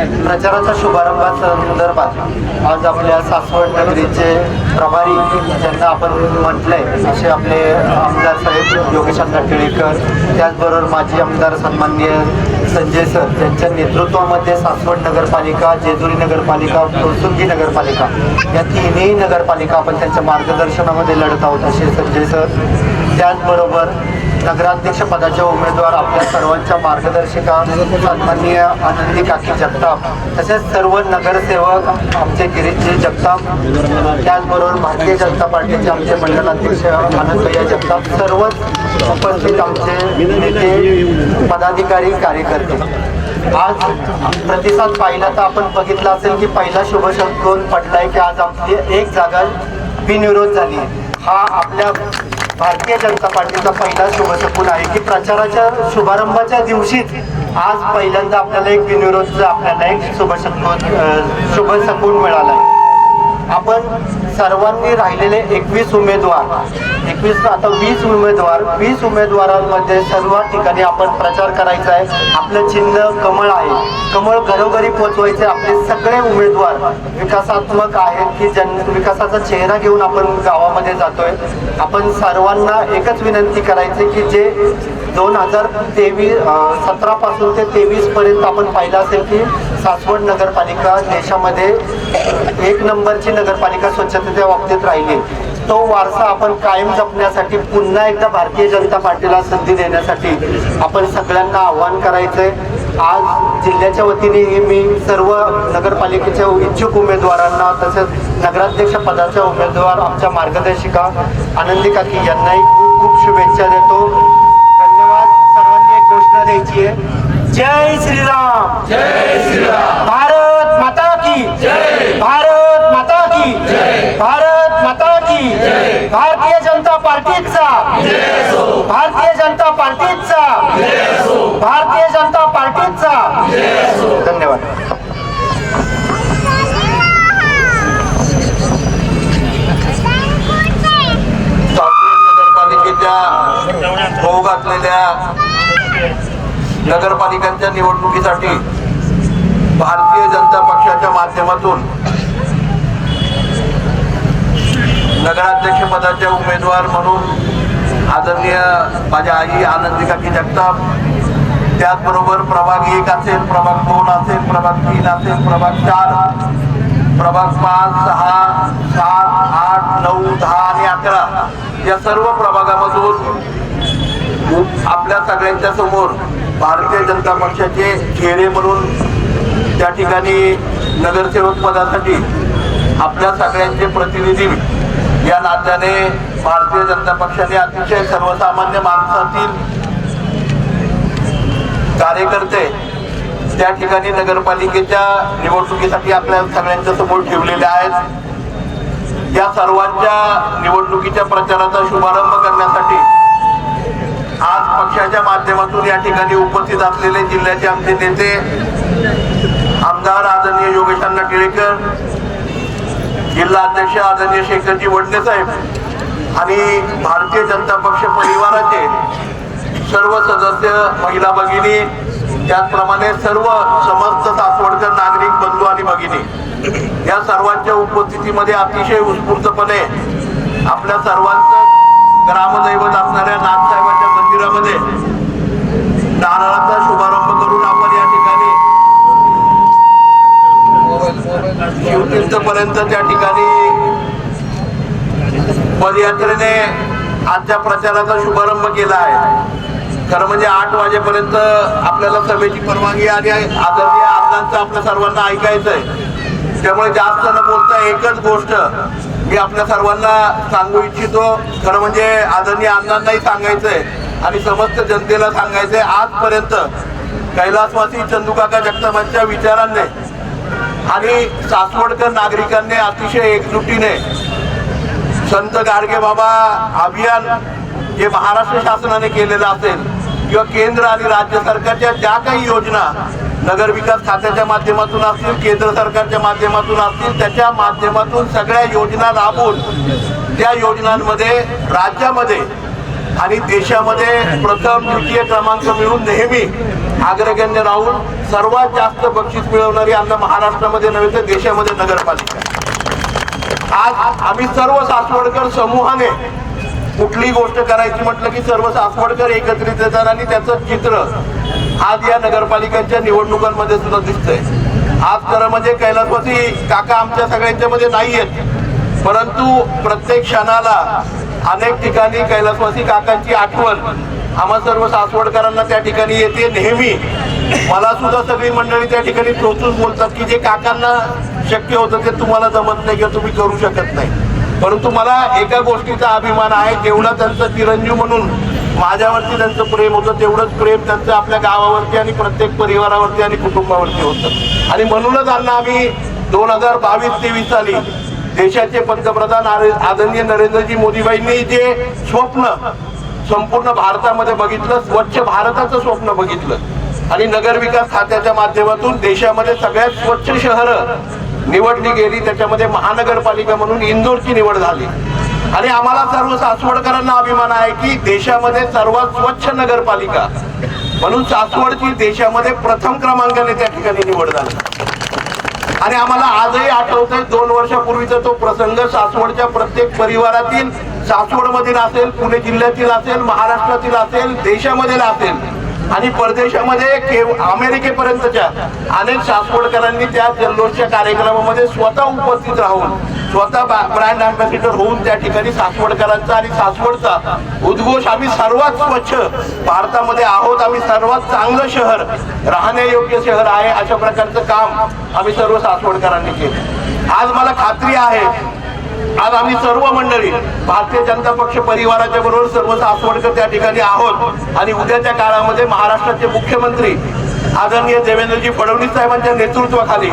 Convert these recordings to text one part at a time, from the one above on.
प्रचाराचा प्रचाराच्या संदर्भात आज आपल्या सासवड नगरीचे प्रभारी ज्यांना आपण म्हटलंय असे आपले आमदार साहेब योगेशांना टिळेकर त्याचबरोबर माजी आमदार सन्माननीय संजय सर त्यांच्या नेतृत्वामध्ये सासवड नगरपालिका जेजुरी नगरपालिका कोसुंगी नगरपालिका या तिन्ही नगरपालिका आपण त्यांच्या मार्गदर्शनामध्ये लढत आहोत असे संजय सर. त्याचबरोबर नगराध्यक्ष पदाचे उमेदवार आपल्या सर्वांच्या मार्गदर्शिका सन्माननीय आनंदी काकी जगताप तसेच सर्व नगरसेवक आमचे गिरीशजी जगताप त्याचबरोबर भारतीय जनता पार्टीचे आमचे मंडलाध्यक्ष आनंदभैया जगताप सर्वच उपस्थित आमचे नेते पदाधिकारी कार्यकर्ते. आज प्रतिसाद पाहिला तर आपण बघितला असेल की पहिला शुभशब्द पडलाय की आज आपली एक जागा बिनविरोध झाली हा आपल्या भारतीय जनता पार्टीचा पहिला शुभशकून आहे की प्रचाराच्या शुभारंभाच्या दिवशीच आज पहिल्यांदा आपल्याला एक बिनविरोधचा आपल्याला एक शुभशकून अ, शुभशकून मिळाला आहे. आपण सर्वांनी राहिलेले एकवीस उमेदवार. एकवीस आता वीस उमेदवार. वीस उमेदवारांमध्ये सर्व ठिकाणी आपण प्रचार करायचा आहे. आपलं चिन्ह कमळ आहे. कमळ घरोघरी पोचवायचे आपले सगळे उमेदवार विकासात्मक आहेत की जन विकासाचा चेहरा घेऊन आपण गावामध्ये जातोय. आपण सर्वांना एकच विनंती करायची की जे दोन हजार तेवीस सतरा पासून ते तेवीस पर्यंत आपण पाहिलं असेल की सासवड नगरपालिका देशामध्ये एक नंबरची नगरपालिका स्वच्छतेच्या बाबतीत राहिली. तो वारसा आपण कायम जपण्यासाठी पुन्हा एकदा भारतीय जनता पार्टीला संधी देण्यासाठी आपण सगळ्यांना आव्हान करायचंय. आज जिल्ह्याच्या वतीने मी सर्व नगरपालिकेच्या इच्छुक उमेदवारांना तसेच नगराध्यक्ष पदाच्या उमेदवार आमच्या मार्गदर्शिका आनंदी काकी यांनाही खूप खूप शुभेच्छा देतो. करायची आहे जय श्रीराम. जय श्रीराम भारत माता की. जय भारत माता की. जय भारत माता की. जय भारतीय जनता पार्टीचा. भारतीय जनता पार्टीचा. भारतीय जनता पार्टीचा. धन्यवाद. घातलेल्या नगरपालिकांच्या निवडणुकीसाठी भारतीय जनता पक्षाच्या माध्यमातून नगराध्यक्ष पदाचे उमेदवार म्हणून आदरणीय माझ्या आई आनंदी काकी जगताप त्याचबरोबर प्रभाग एक असेल प्रभाग दोन असेल प्रभाग तीन असेल प्रभाग चार प्रभाग पाच सहा सात आठ नऊ दहा आणि अकरा या सर्व प्रभागामधून आपल्या सगळ्यांच्या समोर भारतीय जनता पक्षाचे चेहरे म्हणून त्या ठिकाणी नगरसेवक पदासाठी आपल्या सगळ्यांचे प्रतिनिधी या नात्याने भारतीय जनता पक्षाने अतिशय सर्वसामान्य माणसातील कार्यकर्ते त्या ठिकाणी नगरपालिकेच्या निवडणुकीसाठी आपल्या सगळ्यांच्या समोर ठेवलेले आहेत. या सर्वांच्या निवडणुकीच्या प्रचाराचा शुभारंभ करण्यासाठी पक्षाच्या माध्यमातून या ठिकाणी उपस्थित असलेले जिल्ह्याचे आमचे नेते आमदार आदरणीय योगेशांना टिळेकर जिल्हा अध्यक्ष आदरणीय शेखरजी वडणे साहेब आणि भारतीय जनता पक्ष परिवाराचे सर्व सदस्य महिला भगिनी त्याचप्रमाणे सर्व समस्त सासवडकर नागरिक बंधू आणि भगिनी या सर्वांच्या उपस्थितीमध्ये अतिशय उत्स्फूर्तपणे आपल्या सर्वांचं ग्रामदैवत असणाऱ्या नाथसाहेबांच्या मंदिरामध्ये नारळाचा शुभारंभ करून आपण या ठिकाणी शिवतीर्थ पर्यंत त्या ठिकाणी पदयात्रेने आजच्या प्रचाराचा शुभारंभ केला आहे. खरं म्हणजे आठ वाजेपर्यंत आपल्याला सभेची परवानगी आणि आदरणीय आमदारांचं आपल्या सर्वांना ऐकायचं आहे त्यामुळे जास्त न बोलता एकच गोष्ट मी आपल्या सर्वांना सांगू इच्छितो. खरं म्हणजे आदरणीय अण्णांनाही सांगायचं आहे आणि समस्त जनतेला सांगायचं आहे आजपर्यंत कैलासवासी चंदूकाका जगतापांच्या विचारांनी आणि सासवडकर नागरिकांनी अतिशय एकजुटीने संत गाडगे बाबा अभियान जे महाराष्ट्र शासनाने केलेलं असेल किंवा केंद्र आणि राज्य सरकारच्या ज्या काही योजना नगर विकास खात्याच्या माध्यमातून असतील केंद्र सरकारच्या माध्यमातून असतील त्याच्या माध्यमातून सगळ्या योजना राबवून त्या योजनांमध्ये राज्यामध्ये आणि देशामध्ये प्रथम द्वितीय क्रमांक मिळून नेहमी अग्रगण्य राहून सर्वात जास्त बक्षीस मिळवणारी आमच्या महाराष्ट्रामध्ये नव्हे तर देशामध्ये नगरपालिका आज आम्ही सर्व सासवडकर समूहाने कुठलीही गोष्ट करायची म्हटलं की सर्व सासवडकर एकत्रित येतात आणि त्याचं चित्र आज या नगरपालिकांच्या निवडणुकांमध्ये सुद्धा दिसतंय. आज खरं म्हणजे कैलासवासी काका आमच्या सगळ्यांच्या मध्ये नाही आहेत परंतु प्रत्येक क्षणाला अनेक ठिकाणी कैलासवासी काकांची आठवण आम्हा सर्व सासवडकरांना त्या ठिकाणी येते. नेहमी मला सुद्धा सगळी मंडळी त्या ठिकाणी टोचून बोलतात की जे काकांना शक्य होतं ते तुम्हाला जमत नाही किंवा तुम्ही करू शकत नाही. परंतु मला एका गोष्टीचा अभिमान आहे जेवढा त्यांचं चिरंजीव म्हणून माझ्यावरती त्यांचं प्रेम होतं तेवढंच प्रेम त्यांचं आपल्या गावावरती आणि प्रत्येक परिवारावरती आणि कुटुंबावरती होतं. आणि म्हणूनच अण्णा आम्ही दोन हजार बावीस तेवीस साली देशाचे पंतप्रधान आदरणीय नरेंद्रजी मोदीबाईंनी जे स्वप्न संपूर्ण भारतामध्ये बघितलं स्वच्छ भारताचं स्वप्न बघितलं आणि नगर विकास खात्याच्या माध्यमातून देशामध्ये सगळ्यात स्वच्छ शहरं निवडली गेली त्याच्यामध्ये महानगरपालिका म्हणून इंदोरची निवड झाली. आणि आम्हाला सर्व सासवडकरांना अभिमान आहे की देशामध्ये सर्वात स्वच्छ नगरपालिका म्हणून सासवडची देशामध्ये प्रथम क्रमांकाने त्या ठिकाणी निवड झाली. आणि आम्हाला आजही आठवत आहे दोन वर्षापूर्वीचा तो प्रसंग सासवडच्या प्रत्येक परिवारातील सासवडमधील असेल पुणे जिल्ह्यातील असेल महाराष्ट्रातील असेल देशामधील असेल. आणि परदेशामध्ये केव अमेरिकेपर्यंतच्या अनेक सासवडकरांनी त्या जल्लोषच्या कार्यक्रमामध्ये स्वतः उपस्थित राहून स्वतः ब्रँड अँबॅसिडर होऊन त्या ठिकाणी सासवडकरांचा आणि सासवडचा उद्घोष आम्ही सर्वात स्वच्छ भारतामध्ये आहोत. आम्ही सर्वात चांगलं शहर राहण्यायोग्य शहर आहे. अशा प्रकारचं काम आम्ही सर्व सासवडकरांनी केलं. आज मला खात्री आहे आज आम्ही सर्व मंडळी भारतीय जनता पक्ष परिवाराच्या बरोबर सर्व सासवडकर त्या ठिकाणी आहोत. आणि उद्याच्या काळामध्ये महाराष्ट्राचे मुख्यमंत्री आदरणीय देवेंद्रजी फडणवीस साहेबांच्या नेतृत्वाखाली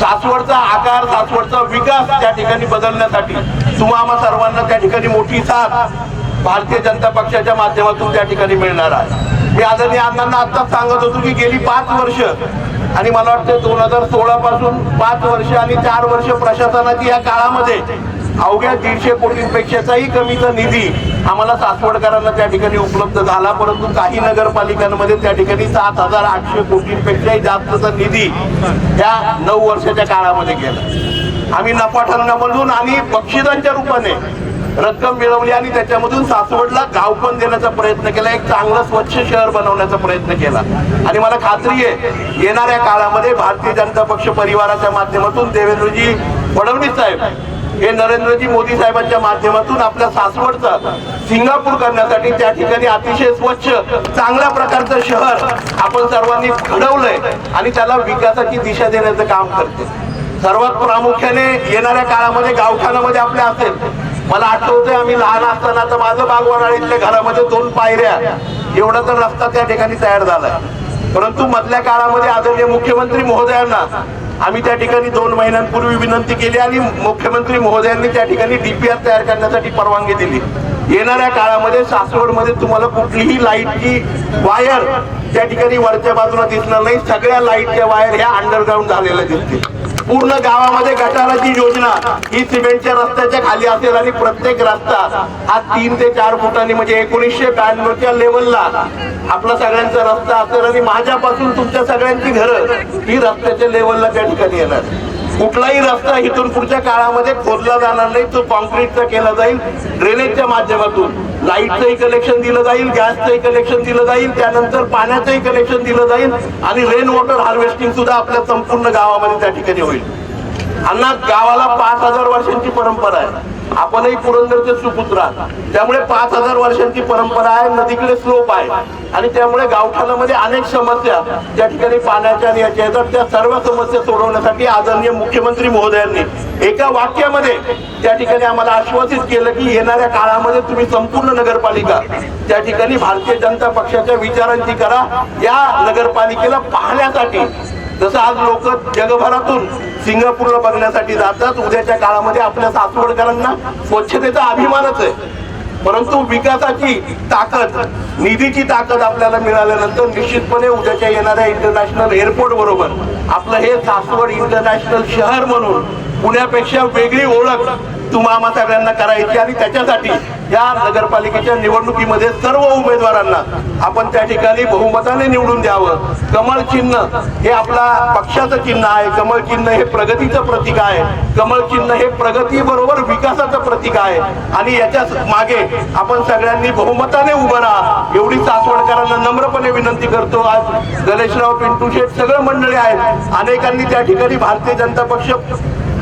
सासवडचा आकार सासवडचा विकास त्या ठिकाणी बदलण्यासाठी तुम्हा आम्हा सर्वांना त्या ठिकाणी मोठी साथ भारतीय जनता पक्षाच्या माध्यमातून त्या ठिकाणी मिळणार आहे. मी आदरणीय अण्णांना आत्ताच सांगत होतो की गेली पाच वर्ष आणि मला वाटतं दोन हजार सोळा पासून पाच वर्ष आणि चार वर्ष प्रशासनाची या काळामध्ये अवघ्या दीडशे कोटींपेक्षाही कमीचा निधी आम्हाला सासवडकरांना त्या ठिकाणी उपलब्ध झाला परंतु काही नगरपालिकांमध्ये त्या ठिकाणी सात हजार आठशे कोटींपेक्षाही जास्तचा निधी या नऊ वर्षाच्या काळामध्ये गेला. आम्ही नफा ठरण्यामधून आणि बक्षिसांच्या रूपाने रक्कम मिळवली आणि त्याच्यामधून सासवडला गाव पण देण्याचा प्रयत्न केला एक चांगलं स्वच्छ शहर बनवण्याचा प्रयत्न केला. आणि मला खात्री आहे येणाऱ्या काळामध्ये भारतीय जनता पक्ष परिवाराच्या माध्यमातून देवेंद्रजी फडणवीस साहेब हे नरेंद्रजी मोदी साहेबांच्या माध्यमातून आपल्या सासवडचा सिंगापूर करण्यासाठी त्या ठिकाणी अतिशय स्वच्छ चांगल्या प्रकारचं शहर आपण सर्वांनी घडवलंय आणि त्याला विकासाची दिशा देण्याचं काम करते. सर्वात प्रामुख्याने येणाऱ्या काळामध्ये गावठाणामध्ये आपल्या असेल. मला आठवतंय आम्ही लहान असताना तर माझं बागवानाळीतल्या घरामध्ये दोन पायऱ्या एवढा तर रस्ता त्या ठिकाणी तयार झालाय. परंतु मधल्या काळामध्ये आदरणीय मुख्यमंत्री महोदयांना आम्ही त्या ठिकाणी दोन महिन्यांपूर्वी विनंती केली आणि मुख्यमंत्री महोदयांनी त्या ठिकाणी डीपीआर तयार करण्यासाठी परवानगी दिली. येणाऱ्या काळामध्ये सासवडमध्ये तुम्हाला कुठलीही लाईटची वायर त्या ठिकाणी वरच्या बाजूला दिसणार नाही. सगळ्या लाईटच्या वायर ह्या अंडरग्राऊंड झालेल्या दिसतील. पूर्ण गावामध्ये गटाराची योजना ही सिमेंटच्या रस्त्याच्या खाली असेल आणि प्रत्येक रस्ता हा तीन ते चार फुटांनी म्हणजे एकोणीसशे ब्याण्णवच्या लेवलला आपला सगळ्यांचा रस्ता असेल आणि माझ्यापासून तुमच्या सगळ्यांची घरं ही रस्त्याच्या लेवलला त्या ठिकाणी येणार. कुठलाही रस्ता इथून पुढच्या काळामध्ये खोदला जाणार नाही. तो कॉन्क्रीटचा केला जाईल ड्रेनेजच्या माध्यमातून. लाईटचंही कलेक्शन दिलं जाईल गॅसचंही कलेक्शन दिलं जाईल त्यानंतर पाण्याचंही कनेक्शन दिलं जाईल आणि रेन वॉटर हार्वेस्टिंग सुद्धा आपल्या संपूर्ण गावामध्ये त्या ठिकाणी होईल. अन्ना गावाला पाच हजार वर्षांची परंपरा आहे. आपणही पुरंदरचे सुपुत्र आहात. त्यामुळे पाच हजार वर्षांची परंपरा आहे नदीकडे स्लोप आहे. आणि त्यामुळे गावठाणामध्ये अनेक समस्या त्या ठिकाणी पाण्याच्या आणि याच्या येतात त्या सर्व समस्या सोडवण्यासाठी आदरणीय मुख्यमंत्री महोदयांनी एका वाक्यामध्ये त्या ठिकाणी आम्हाला आश्वासित केलं की येणाऱ्या काळामध्ये तुम्ही संपूर्ण नगरपालिका त्या ठिकाणी भारतीय जनता पक्षाच्या विचारांची करा. या नगरपालिकेला पाहण्यासाठी जसं आज लोक जगभरातून सिंगापूरला बघण्यासाठी जातात उद्याच्या काळामध्ये आपल्या सासवडकरांना स्वच्छतेचा अभिमानच आहे. परंतु विकासाची ताकद निधीची ताकद आपल्याला मिळाल्यानंतर निश्चितपणे उद्याच्या येणाऱ्या इंटरनॅशनल एअरपोर्ट बरोबर आपलं हे सासवड इंटरनॅशनल शहर म्हणून पुण्यापेक्षा वेगळी ओळख तुम्हा आम्हा सगळ्यांना करायची आणि त्याच्यासाठी या नगरपालिकेच्या निवडणुकीमध्ये सर्व उमेदवारांना आपण त्या ठिकाणी बहुमताने निवडून द्यावं. कमळ चिन्ह हे आपला पक्षाचं चिन्ह आहे. कमळ चिन्ह हे प्रगतीचं प्रतीक आहे. कमळ चिन्ह हे प्रगती बरोबर विकासाचं प्रतीक आहे. आणि याच्या मागे आपण सगळ्यांनी बहुमताने उभं राहा. एवढी सासवडकरांना नम्रपणे विनंती करतो. आज गणेशराव पिंटू शेठ सगळं मंडळी आहेत. अनेकांनी त्या ठिकाणी भारतीय जनता पक्ष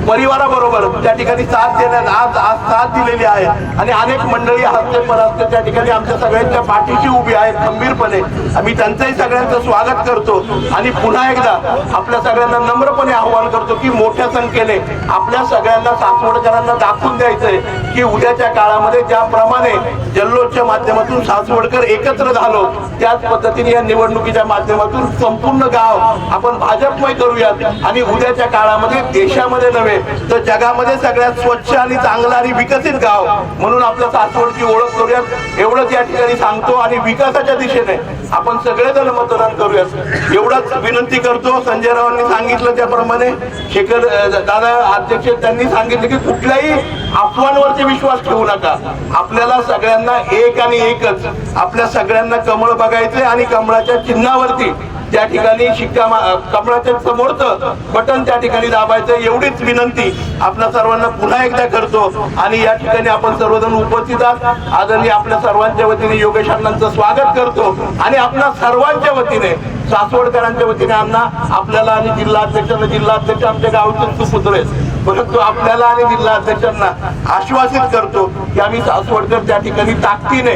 परिवाराबरोबर त्या ठिकाणी साथ देण्यात आज आज साथ दिलेली आहे. आणि अनेक मंडळी हस्ते परस्ते त्या ठिकाणी आमच्या सगळ्यांच्या पाठीशी उभी आहेत खंबीरपणे. आम्ही त्यांचंही सगळ्यांचं स्वागत करतो. आणि पुन्हा एकदा आपल्या सगळ्यांना नम्रपणे आवाहन करतो की मोठ्या संख्येने आपल्या सगळ्यांना सासवडकरांना दाखवून द्यायचंय की उद्याच्या काळामध्ये ज्याप्रमाणे जल्लोषच्या माध्यमातून सासवडकर एकत्र झालो त्याच पद्धतीने या निवडणुकीच्या माध्यमातून संपूर्ण गाव आपण भाजपमय करूयात. आणि उद्याच्या काळामध्ये देशामध्ये नव्हे तर जगामध्ये सगळ्यात स्वच्छ आणि चांगलं आणि विकसित गाव म्हणून आपल्या सासवडची ओळख करूयात. एवढंच या ठिकाणी सांगतो आणि विकासाच्या दिशेने आपण सगळेजण मतदान करूयात. एवढंच विनंती करतो. संजय रावांनी सांगितलं त्याप्रमाणे. शेखर दादा अध्यक्ष त्यांनी सांगितलं की कुठल्याही अफवांवरती विश्वास ठेवू नका. आपल्याला सगळ्यांना एक आणि एकच. आपल्या सगळ्यांना कमळ बघायचे आणि कमळाच्या चिन्हावरती त्या ठिकाणी शिक्का मा- कमळाच्या समोरचं बटन त्या ठिकाणी दाबायचं एवढीच विनंती आपल्या सर्वांना पुन्हा एकदा करतो. आणि या ठिकाणी आपण सर्वजण उपस्थित आहात. आदरणीय आपल्या सर्वांच्या वतीने योगेश अण्णांचं स्वागत करतो. आणि आपल्या सर्वांच्या वतीने सासवडकरांच्या वतीने अण्णा आपल्याला आणि जिल्हा अध्यक्षांना जिल्हा अध्यक्ष आमच्या गावचे सुपुत्र आहेत. परंतु आपल्याला आणि जिल्हा अध्यक्षांना आश्वासित करतो की आम्ही सासवडकर त्या ठिकाणी ताकदीने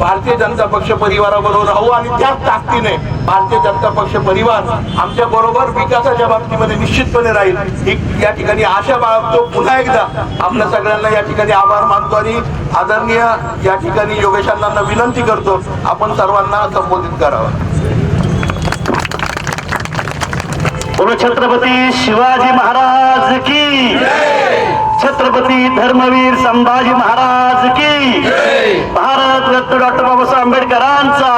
भारतीय जनता पक्ष परिवाराबरोबर राहू आणि त्याच ताकदीने भारतीय जनता पक्ष परिवार आमच्या बरोबर विकासाच्या बाबतीमध्ये निश्चितपणे राहील. ही या ठिकाणी आशा बाळगतो. पुन्हा एकदा आपल्या सगळ्यांना या ठिकाणी आभार मानतो आणि आदरणीय या ठिकाणी योगेशांना विनंती करतो आपण सर्वांना संबोधित करावं. छत्रपती शिवाजी महाराज की छत्रपती धर्मवीर संभाजी महाराज की भारत रत्न डॉक्टर बाबासाहेब आंबेडकरांचा.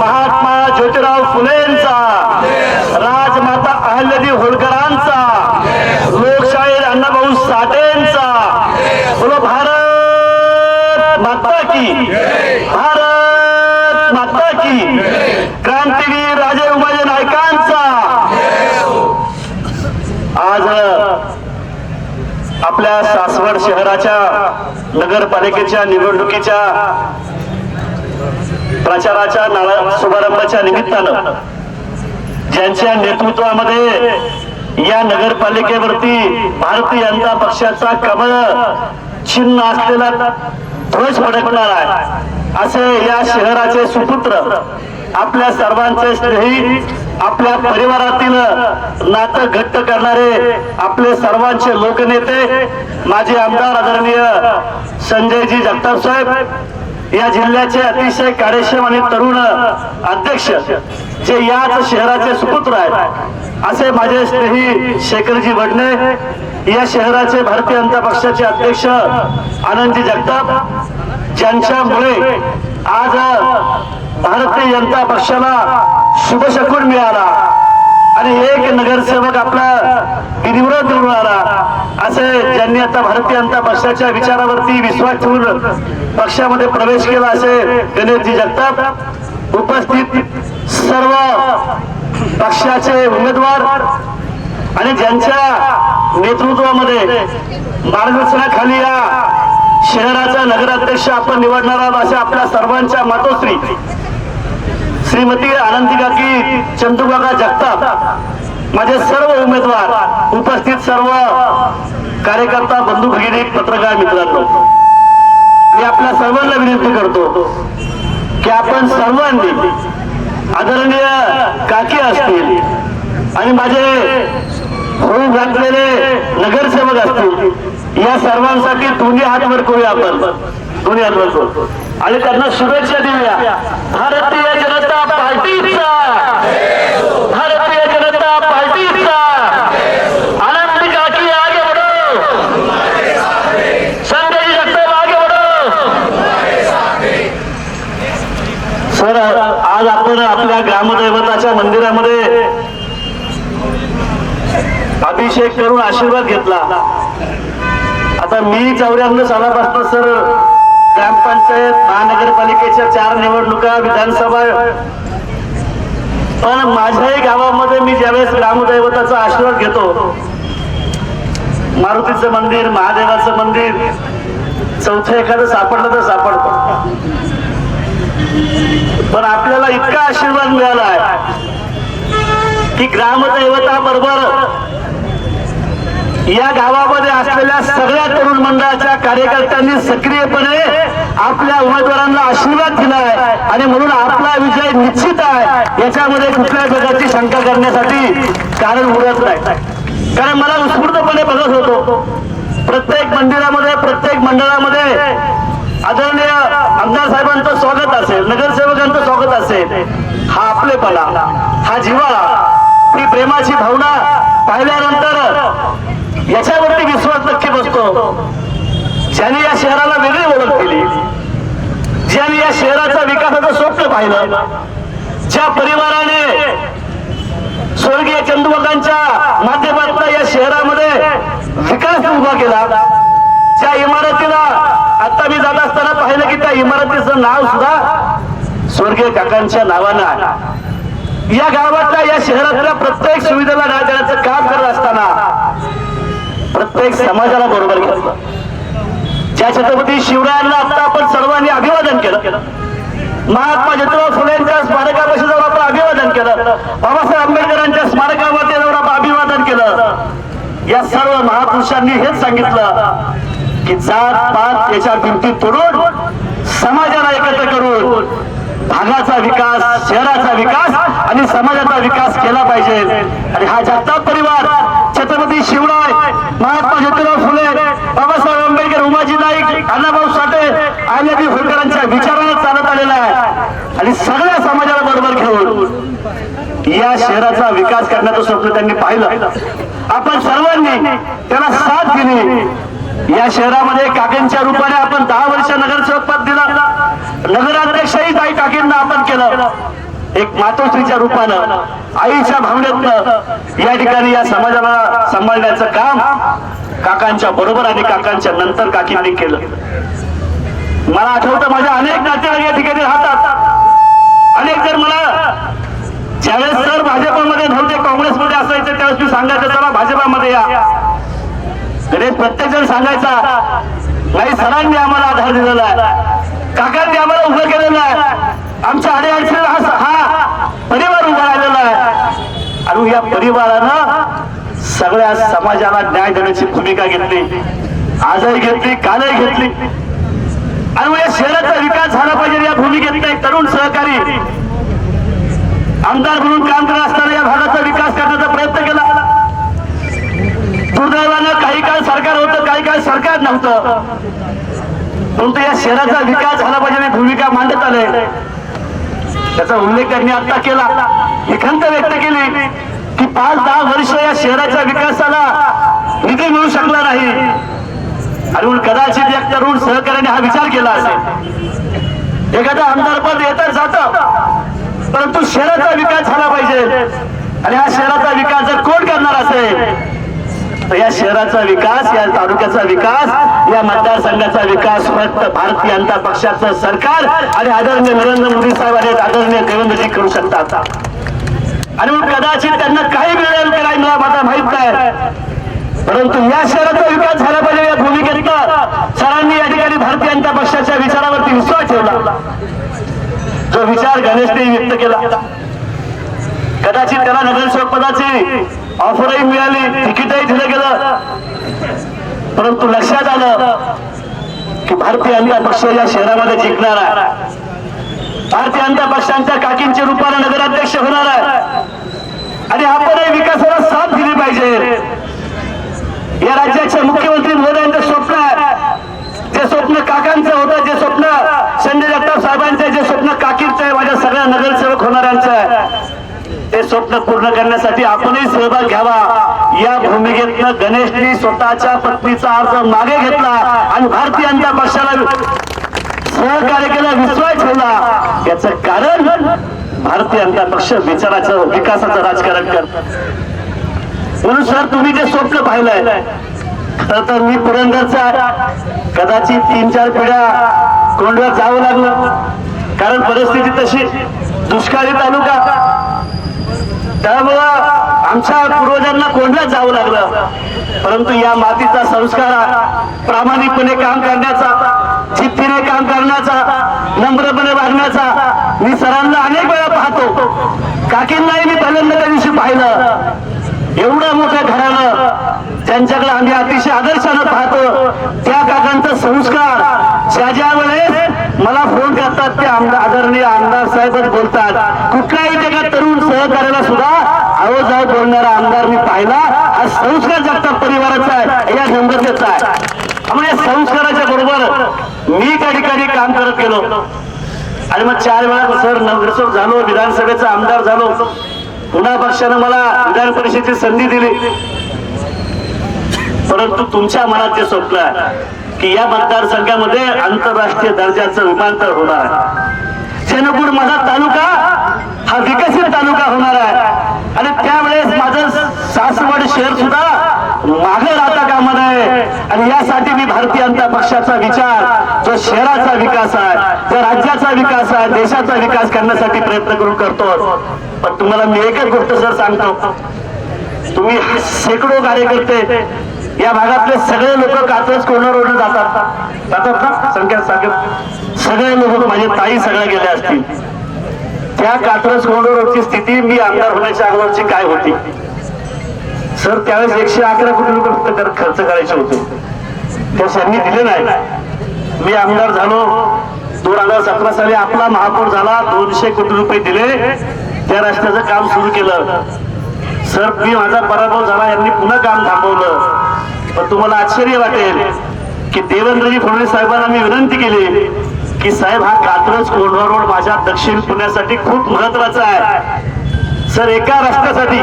महात्मा ज्योतिराव फुलेंचा. राजमाता अहल्यादेवी होळकरांचा. लोकशाहीर अण्णाभाऊ साठेंचा. बोलो भारत माता भारत माता की क्रांतीवीर राजे उमाजी नायकांचा आज आपल्या सासवड शहराच्या नगरपालिकेच्या निवडणुकीच्या प्रचाराच्या नाळा शुभारंभाच्या निमित्तानं ज्यांच्या नेतृत्वामध्ये या नगरपालिकेवरती भारतीय जनता पक्षाचा कमळ चिन्ह असलेला ध्वज फडकणार आहे. असे या शहराचे सुपुत्र आपल्या सर्वांचे स्नेही आपल्या परिवारातील नातं घट्ट करणारे आपले सर्वांचे लोकनेते माजी आमदार आदरणीय संजयजी जगताप साहेब या जिल्ह्याचे अतिशय कार्यक्षम आणि तरुण अध्यक्ष जे याच शहराचे सुपुत्र आहेत. असे माझे स्नेही शेखरजी वडणे या शहराचे भारतीय जनता पक्षाचे अध्यक्ष आनंदजी जगताप ज्यांच्यामुळे आज भारतीय जनता पक्षाला शुभशकून मिळाला आणि एक नगरसेवक आपला बिनविरोध निवडून आला. असे ज्यांनी आता भारतीय जनता पक्षाच्या विचारावरती विश्वास ठेवून पक्षामध्ये प्रवेश केला असे गणेशजी जगताप. उपस्थित सर्व पक्षाचे उमेदवार आणि ज्यांच्या नेतृत्वामध्ये मार्गदर्शनाखाली या शहराचा नगराध्यक्ष आपण निवडणार आहोत अशा आपल्या सर्वांच्या मातोश्री. श्रीमती आनंदी काकी चंदुबागा जगताप माझे सर्व उमेदवार उपस्थित सर्व कार्यकर्ता बंधू भगिनी पत्रकार मित्रांनो. मी आपल्या सर्वांना विनंती करतो की आपण सर्वांनी आदरणीय काकी असतील आणि माझे होऊ घातलेले नगरसेवक असतील या सर्वांसाठी दोन्ही हात वर करूया आपण. दोन्ही हात वर करू आणि त्यांना शुभेच्छा देऊया. भारतीय जनता पार्टीचा भारतीय जनता पार्टीचा आनंद काकी आगे बढ़ो संजय जी जगताप आगे बढ़ो सर आज आपण आपल्या ग्रामदैवताच्या मंदिरामध्ये अभिषेक करून आशीर्वाद घेतला. आता मी चौऱ्याण्णव सालापासून सर ग्रामपंचायत महानगरपालिकेच्या चार निवडणुका विधानसभा पण माझ्याही गावामध्ये मी ज्यावेळेस ग्रामदैवताचा आशीर्वाद घेतो मारुतीचं मंदिर महादेवाचं मंदिर चौथं एखादं सापडलं तर सापडतं. ही ग्रामदैवता बरोबर या गावामध्ये असलेल्या सगळ्या तरुण मंडळाच्या कार्यकर्त्यांनी सक्रियपणे आपल्या उमेदवारांना आशीर्वाद दिला आहे आणि म्हणून आपला विजय निश्चित आहे. याच्यामध्ये कुठल्या प्रकारची शंका करण्यासाठी कारण उरत नाही. कारण मला उत्स्फूर्तपणे बघत होतो. प्रत्येक मंदिरामध्ये प्रत्येक मंडळामध्ये आदरणीय आमदार साहेबांचं स्वागत असेल नगरसेवकांचं स्वागत असेल. हा आपलेपणा हा जिव्हाळा ही प्रेमाची भावना पाहिल्यानंतर याच्यावरती विश्वास नक्की बसतो. ज्याने या शहराला वेगळी ओळख दिली ज्याने या शहराचा विकासाचं स्वप्न पाहिलं. ज्या परिवाराने स्वर्गीय चंदुबाबांच्या माध्यमातून या शहरामध्ये विकास उभा केला. ज्या इमारतीला आता मी जात असताना पाहिलं की त्या इमारतीचं नाव सुद्धा स्वर्गीय काकांच्या नावानं आहे. या गावातल्या या शहरातल्या प्रत्येक सुविधेला न्याय देण्याचं काम करत असताना प्रत्येक समाजाला बरोबर घेतलं. ज्या छत्रपती शिवरायांना आता आपण सर्वांनी अभिवादन केलं. महात्मा ज्योतिराव फुलेंच्या स्मारकापाशी जाऊन आपण अभिवादन केलं. बाबासाहेब आंबेडकरांच्या स्मारकावरती जाऊन आपण अभिवादन केलं. या सर्व महापुरुषांनी हेच सांगितलं की जात पात याच्या भिंती तोडून समाजाला एकत्र करून भागाचा विकास शहराचा विकास आणि समाजाचा विकास केला पाहिजे. आणि हा जगताप परिवार छत्रपती शिवराय महात्मा ज्योतिराव फुले बाबासाहेब आंबेडकर उमाजी नाईक अण्णाभाऊ साठे आलेबी होळकरांच्या विचारानं चालत आलेला आहे. आणि सगळ्या समाजाला बरोबर घेऊन या शहराचा विकास करण्याचं स्वप्न त्यांनी पाहिलं. आपण सर्वांनी त्याला साथ दिली. या शहरामध्ये काकींच्या रूपाने आपण दहा वर्ष नगरसेवक पद दिला. नगराध्यक्षही काही काकींना आपण केलं. एक मातोश्रीच्या रूपानं आईच्या भावनेतनं या ठिकाणी या समाजाला सांभाळण्याचं काम काकांच्या बरोबर आणि काकांच्या नंतर काकींनी केलं. मला आठवतं माझ्या अनेक नातेवाईक या ठिकाणी राहतात. अनेक जर मला ज्यावेळेस सर भाजपमध्ये नव्हते काँग्रेसमध्ये असायचे त्यावेळेस मी सांगायचं चला भाजपामध्ये या. गणेश प्रत्येक जण सांगायचा नाही सरांनी आम्हाला आधार दिलेला आहे. काकांनी आम्हाला उभं केलेलं आहे. आमच्या अडीअडचणीला हा हा परिवार उभा राहिलेला आहे आणि या परिवारानं सगळ्या समाजाला न्याय देण्याची भूमिका घेतली. आजही घेतली कालही घेतली. आणि या शहराचा विकास झाला पाहिजे या भूमिकेतले तरुण सहकारी आमदार म्हणून काम करत असताना या भागाचा विकास करण्याचा प्रयत्न केला. दुर्दैवानं काही काळ सरकार होतं काही काळ सरकार नव्हतं. परंतु या शहराचा विकास झाला पाहिजे भूमिका मांडत आले त्याचा उल्लेख त्यांनी आता केला. ही खंत व्यक्त केली. की पाच दहा वर्ष या शहराच्या विकासाला निधी मिळू शकला नाही आणि कदाचित एक तरुण सहकार्याने हा विचार केला असेल. एखादा आमदार पद येतात जात. परंतु शहराचा विकास झाला पाहिजे. आणि हा शहराचा विकास जर कोण करणार असेल तर या शहराचा विकास या तालुक्याचा विकास या मतदारसंघाचा विकास फक्त भारतीय जनता पक्षाचं सरकार आणि आदरणीय नरेंद्र मोदी साहेब आणि आदरणीय देवेंद्रजी करू शकतात. आणि मग कदाचित त्यांना काही मिळेल की नाही मला माझा माहीत नाही. परंतु या शहराचा विकास झाला पाहिजे या भूमिकेत सरांनी या ठिकाणी भारतीय जनता पक्षाच्या विचारावरती विश्वास ठेवला. जो विचार गणेशने व्यक्त केला. कदाचित त्याला नगरसेवक पदाची ऑफरही मिळाली तिकीटही दिलं गेलं. परंतु लक्षात आलं की भारतीय जनता पक्ष या शहरामध्ये जिंकणार आहे. भारतीय जनता पक्षांच्या काकींच्या रूपाने नगराध्यक्ष होणार आहे. आणि आपणही विकासाला साथ दिली पाहिजे. या राज्याचे मुख्यमंत्री महोदयांचं स्वप्न आहे. जे स्वप्न काकांचं होतं जे स्वप्न संजय जगताप साहेबांचं जे स्वप्न काकींचं आहे माझ्या सगळ्या नगरसेवक होणाऱ्यांचं आहे. ते स्वप्न पूर्ण करण्यासाठी आपणही सहभाग घ्यावा. या भूमिकेतनं गणेशनी स्वतःच्या पत्नीचा अर्ज मागे घेतला आणि भारतीय जनता पक्षाला सहकार्य केला विश्वास ठेवला. याचं कारण भारतीय जनता पक्ष विचाराचं विकासाचं राजकारण करत. म्हणून सर तुम्ही जे स्वप्न पाहिलंय खर तर मी पुरंदरचा कदाचित तीन चार पिढ्या कोंडव्यात जावं लागलं. कारण परिस्थिती तशी दुष्काळी तालुका. त्यामुळं आमच्या पूर्वजांना कोंडव्यात जावं लागलं. परंतु या मातीचा संस्कार प्रामाणिकपणे काम करण्याचा जिद्दीने काम करण्याचा नम्रपणे वागण्याचा मी सरांना अनेक वेळा पाहतो. काकींनाही मी पहिल्यांदा त्या दिवशी पाहिलं. एवढं मोठ्या घरानं त्यांच्याकडे आम्ही अतिशय आदर्शानं पाहतो. त्या काकांचा संस्कार ज्या ज्या वेळेस मला फोन करतात ते आमदार आदरणीय आमदार साहेबच बोलतात. कुठल्याही एका तरुण सहकार्याला सुद्धा आहो जाऊ बोलणारा आमदार मी पाहिला. हा संस्कार जगतात परिवाराचा आहे. या नंबरचा आहे. त्यामुळे या संस्काराच्या बरोबर मी त्या ठिकाणी काम करत गेलो. आणि मग चार वेळा सर नगरसेवक झालो विधानसभेचा आमदार झालो. पुन्हा पक्षानं मला विधान परिषदेची संधी दिली. परंतु तुमच्या मनात जे स्वप्न आहे की या मतदारसंघामध्ये आंतरराष्ट्रीय दर्जाचं विमानतळ होणार. आहे चेनपूर माझा तालुका हा विकसित तालुका होणार आहे. आणि त्यावेळेस माझं सासवड शहर सुद्धा मागे राहता कामा आणि यासाठी मी भारतीय जनता पक्षाचा विचार जो शहराचा विकास आहे जो राज्याचा विकास आहे देशाचा विकास करण्यासाठी प्रयत्न करून करतो पण तुम्हाला मी एकच गोष्ट सर सांगतो तुम्ही शेकडो कार्यकर्ते या भागातले सगळे लोक कात्रज कोणा रोड जातात. जातात ना? संख्या सांगत. सगळे लोक माझे ताई सगळ्या गेल्या असतील. त्या कात्रज कोंड रोडची स्थिती मी आमदार होण्याच्या अगोदरची काय होती? सर त्यावेळेस एकशे अकरा कोटी रुपये फक्त खर्च करायचे होते. ते सरांनी दिले नाही. मी आमदार झालो. दोन हजार सतरा साली आपला महापौर झाला. दोनशे कोटी रुपये दिले. त्या रस्त्याचं काम सुरू केलं. सर मी माझा पराभव झाला. यांनी पुन्हा काम थांबवलं. पण तुम्हाला आश्चर्य वाटेल की देवेंद्रजी फडणवीस साहेबांना मी विनंती केली की साहेब हा कात्रज कोंढवा रोड माझ्या दक्षिण पुण्यासाठी खूप महत्त्वाचा आहे. सर एका रस्त्यासाठी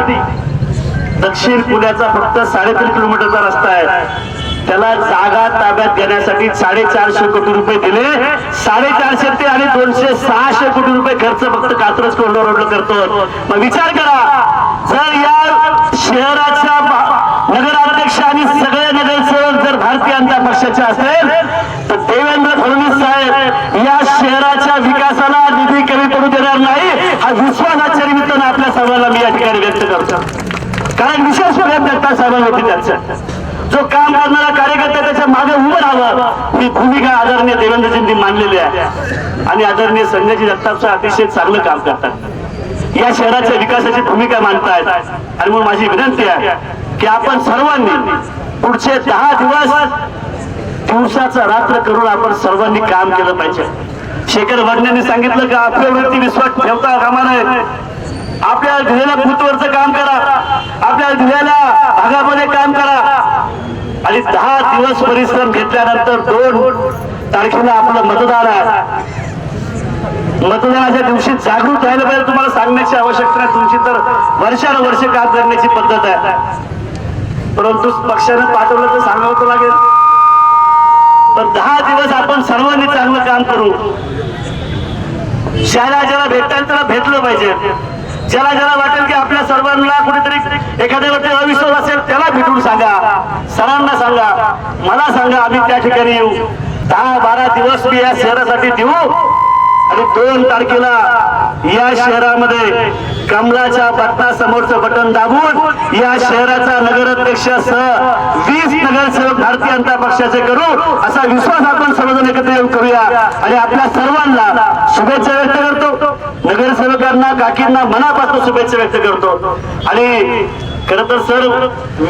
दक्षिण पुण्याचा फक्त साडेतीन किलोमीटरचा रस्ता आहे. त्याला जागा ताब्यात घेण्यासाठी साडेचारशे कोटी रुपये दिले. साडेचारशे ते आणि दोनशे सहाशे कोटी रुपये खर्च फक्त कात्रज कोंढवा रोडला करतो. मग विचार करा जर या शहराच्या नगराध्यक्ष आणि सगळे नगरसेवक जर भारतीय जनता पक्षाचे असेल तर देवेंद्र फडणवीस साहेब या शहराच्या विकासाला निधी कमी पडू देणार नाही. हा विश्वासाच्या निमित्तानं आपल्या सर्वांना मी या ठिकाणी व्यक्त करतो. कारण विशेष प्रेम जगताप साहेबांवरती त्यांचं. जो काम करणारा कार्यकर्ता त्याच्यामागे उभं राहावं ही भूमिका आदरणीय देवेंद्रजींनी मांडलेली आहे. आणि आदरणीय संजयजी जगताप अतिशय चांगलं काम करतात. या शहराच्या विकासाची भूमिका मांडतायत. आणि म्हणून माझी विनंती आहे की आपण सर्वांनी पुढचे दहा दिवस दिवसाचा रात्र करून आपण सर्वांनी काम केलं पाहिजे. शेखर वडण्यांनी सांगितलं की आपल्यावरती विश्वास ठेवता कामा नये. आपल्या दिलेल्या बूथवरचं काम करा. आपल्या दिलेल्या भागामध्ये काम करा. आणि दहा दिवस परिश्रम घेतल्यानंतर दोन तारखेला आपलं मतदान आहे. मतदानाच्या दिवशी जागृत राहिलं पाहिजे तुम्हाला सांगण्याची आवश्यकता नाही तुमची तर वर्षानुवर्ष काम करण्याची पद्धत आहे. परंतु पक्षानं पाठवलं तर सांगावं तर लागेल. पण दहा दिवस आपण सर्वांनी चांगलं काम करू. ज्याला ज्याला भेटताल त्याला भेटलं पाहिजे. ज्याला ज्याला वाटेल की आपल्या सर्वांना कुठेतरी एखाद्यावरती अविश्वास असेल त्याला भेटून सांगा. सरांना सांगा. मला सांगा आम्ही त्या ठिकाणी येऊ. दहा बारा दिवस मी या शहरासाठी देऊ. आणि दोन तारखेला या शहरामध्ये कमलाच्या पत्ता समोरचं बटन दाबून या शहराचा नगराध्यक्ष सह वीस नगरसेवक भारतीय जनता पक्षाचे करू. असा विश्वास आपण सर्वजण एकत्र येऊन करूया. आणि आपल्या सर्वांना शुभेच्छा व्यक्त करतो. नगरसेवकांना काकींना मनापासून शुभेच्छा व्यक्त करतो. आणि खर तर सर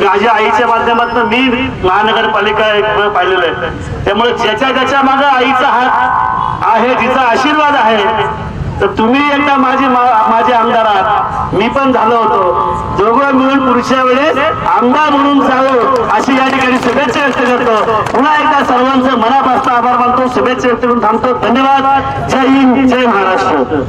माझ्या आईच्या माध्यमातून मी महानगरपालिका एक पाहिलेलं आहे. त्यामुळे ज्याच्या ज्याच्या मागे आईचा हात आहे जिचा आशीर्वाद आहे तर तुम्ही एकदा माझी माझे आमदार आहात. मी पण झालो होतो. दोघं मिळून पुढच्या वेळेस आमदार म्हणून जावं अशी या ठिकाणी शुभेच्छा व्यक्त करतो. पुन्हा एकदा सर्वांचं मनापासून आभार मानतो शुभेच्छा व्यक्त करून थांबतो. धन्यवाद. जय हिंद जय महाराष्ट्र.